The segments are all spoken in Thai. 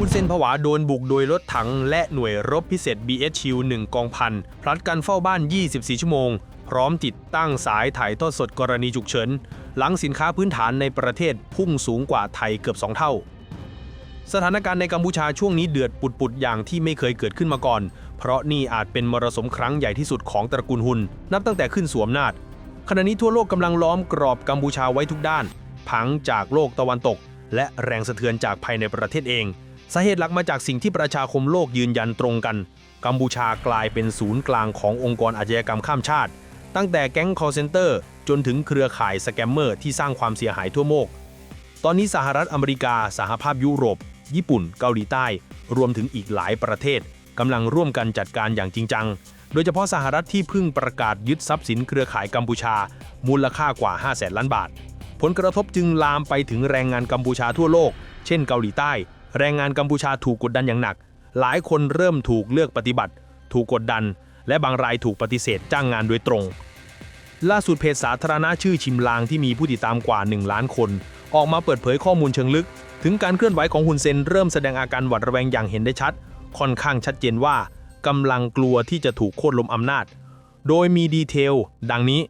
ส้นผวาโดนบุกโดยรถถังและหน่วยรบพิเศษ BHQ 1กองพันพลัดกันเฝ้าบ้าน 24 ชั่วโมง พร้อมติดตั้งสายถ่ายทอดสดกรณีฉุกเฉิน หลังสินค้าพื้นฐานในประเทศพุ่งสูงกว่าไทยเกือบ 2 เท่า สถานการณ์ในกัมพูชาช่วงนี้เดือดปุดๆอย่างที่ไม่เคยเกิดขึ้นมาก่อน เพราะนี่อาจเป็นมรสุมครั้งใหญ่ที่สุดของตระกูลฮุนนับตั้งแต่ขึ้นสวมนาจขณะนี้ทั่วโลกกำลังล้อมกรอบกัมพูชาไว้ทุกด้าน ผังจากโลกตะวันตก และแรงสะเทือนจากภายในประเทศเอง สาเหตุหลักมาจากสิ่งที่ประชาคมโลกยืนยันตรงกัน กัมพูชากลายเป็นศูนย์กลางขององค์กรอาชญากรรมข้ามชาติ ตั้งแต่แก๊ง call center จนถึงเครือข่ายสแกมเมอร์ที่สร้างความเสียหายทั่วโลก ตอนนี้สหรัฐอเมริกา สหภาพยุโรป ญี่ปุ่น เกาหลีใต้ รวมถึงอีกหลายประเทศกำลังร่วมกันจัดการอย่างจริงจัง โดยเฉพาะสหรัฐที่เพิ่งประกาศยึดทรัพย์สินเครือข่ายกัมพูชา มูลค่ากว่า 5 0 0แสนล้านบาท ผลกระทบจึงลามไปถึงแรงงานกัมพูชาทั่วโลก เช่นเกาหลีใต้ แรงงานกัมพูชาถูกกดดันอย่างหนัก หลายคนเริ่มถูกเลือกปฏิบัติ ถูกกดดัน และบางรายถูกปฏิเสธจ้างงานโดยตรง ล่าสุดเพจสาธารณะชื่อชิมลางที่มีผู้ติดตามกว่า 1 ล้านคน ออกมาเปิดเผยข้อมูลเชิงลึก ถึงการเคลื่อนไหวของฮุนเซนเริ่มแสดงอาการหวาดระแวงอย่างเห็นได้ชัด ค่อนข้างชัดเจนว่ากำลังกลัวที่จะถูกโค่นล้มอำนาจ โดยมีดีเทล ดังนี้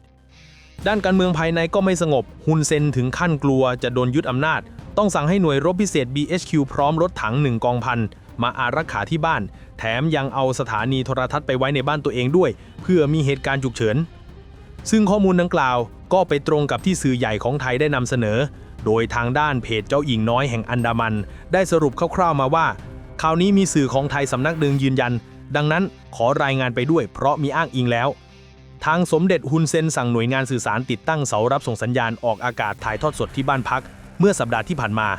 ด้านการเมืองภายในก็ไม่สงบฮุนเซนถึงขั้นกลัวจะโดนยึดอำนาจ ต้องสั่งให้หน่วยรบพิเศษ BHQ พร้อมรถถังหนึ่งกองพันมาอารักขาที่บ้าน แถมยังเอาสถานีโทรทัศน์ไปไว้ในบ้านตัวเองด้วย เพื่อมีเหตุการณ์ฉุกเฉิน ซึ่งข้อมูลดังกล่าวก็ไปตรงกับที่สื่อใหญ่ของไทยได้นำเสนอ โดยทางด้านเพจเจ้าหญิงน้อยแห่งอันดามัน ได้สรุปคร่าวๆมาว่า คราวนี้มีสื่อของไทยสำนักหนึ่งยืนยัน ดังนั้นขอรายงานไปด้วย เพราะมีอ้างอิงแล้ว ทางสมเด็จฮุนเซนสั่งหน่วยงานสื่อสารติดตั้งเสารับส่งสัญญาณออกอากาศถ่ายทอดสดที่บ้านพัก เมื่อสัปดาห์ที่ผ่านมา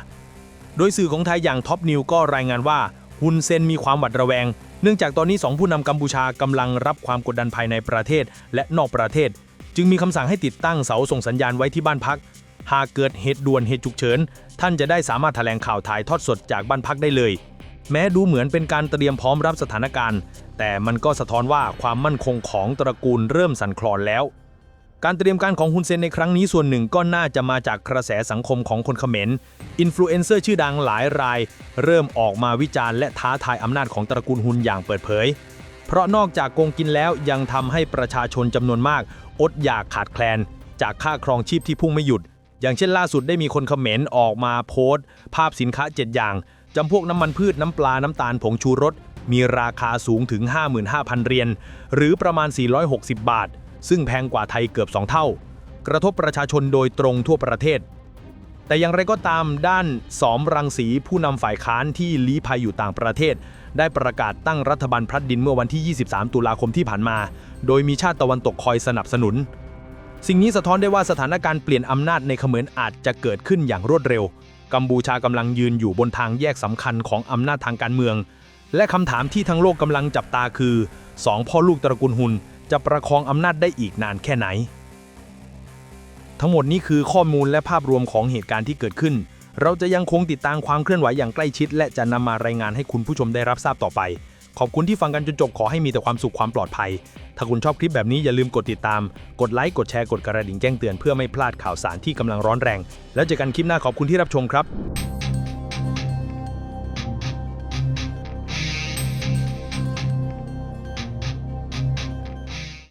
โดยสื่อของไทยอย่างท็อปนิวก็รายงานว่าฮุนเซนมีความหวาดระแวง เนื่องจากตอนนี้สองผู้นำกัมพูชากำลังรับความกดดันภายในประเทศและนอกประเทศ จึงมีคำสั่งให้ติดตั้งเสาส่งสัญญาณไว้ที่บ้านพัก หากเกิดเหตุด่วนเหตุฉุกเฉิน ท่านจะได้สามารถแถลงข่าวถ่ายทอดสดจากบ้านพักได้เลย แม้ดูเหมือนเป็นการเตรียมพร้อมรับสถานการณ์ แต่มันก็สะท้อนว่าความมั่นคงของตระกูลเริ่มสั่นคลอนแล้ว การเตรียมการของฮุนเซนในครั้งนี้ส่วนหนึ่งก็น่าจะมาจากกระแสสังคมของคนเขมรอินฟลูเอนเซอร์ชื่อดังหลายราย เริ่มออกมาวิจารณ์และท้าทายอำนาจของตระกูลฮุนอย่างเปิดเผย เพราะนอกจากโกงกินแล้วยังทำให้ประชาชนจำนวนมาก อดอยากขาดแคลน จากค่าครองชีพที่พุ่งไม่หยุด อย่างเช่นล่าสุดได้มีคนเขมรออกมาโพสต์ ภาพสินค้า 7 อย่างจำพวกน้ำมันพืชน้ำปลาน้ำตาลผงชูรสมีราคาสูงถึง 55,000เหรียญหรือประมาณ 460 บาท ซึ่งแพงกว่าไทยเกือบ 2 เท่า กระทบประชาชนโดยตรงทั่วประเทศ แต่อย่างไรก็ตามด้านสอมรังสีผู้นำฝ่ายค้านที่ลี้ภัยอยู่ต่างประเทศ ได้ประกาศตั้งรัฐบาลพลัดดินเมื่อวันที่ 23 ตุลาคมที่ผ่านมา โดยมีชาติตะวันตกคอยสนับสนุน สิ่งนี้สะท้อนได้ว่าสถานการณ์เปลี่ยนอำนาจในเขมรอาจจะเกิดขึ้นอย่างรวดเร็ว กัมพูชากำลังยืนอยู่บนทางแยกสำคัญของอำนาจทางการเมือง และคำถามที่ทั้งโลกกำลังจับตาคือสองพ่อลูกตระกูลฮุน จะประคองอำนาจได้อีกนานแค่ไหน ทั้งหมดนี้คือข้อมูลและภาพรวมของเหตุการณ์ที่เกิดขึ้น เราจะยังคงติดตามความเคลื่อนไหวอย่างใกล้ชิด และจะนำมารายงานให้คุณผู้ชมได้รับทราบต่อไป ขอบคุณที่ฟังกันจนจบขอให้มีแต่ความสุขความปลอดภัย ถ้าคุณชอบคลิปแบบนี้อย่าลืมกดติดตาม กดไลค์กดแชร์กดกระดิ่งแจ้งเตือนเพื่อไม่พลาดข่าวสารที่กำลังร้อนแรง แล้วเจอกันคลิปหน้าขอบคุณที่รับชมครับ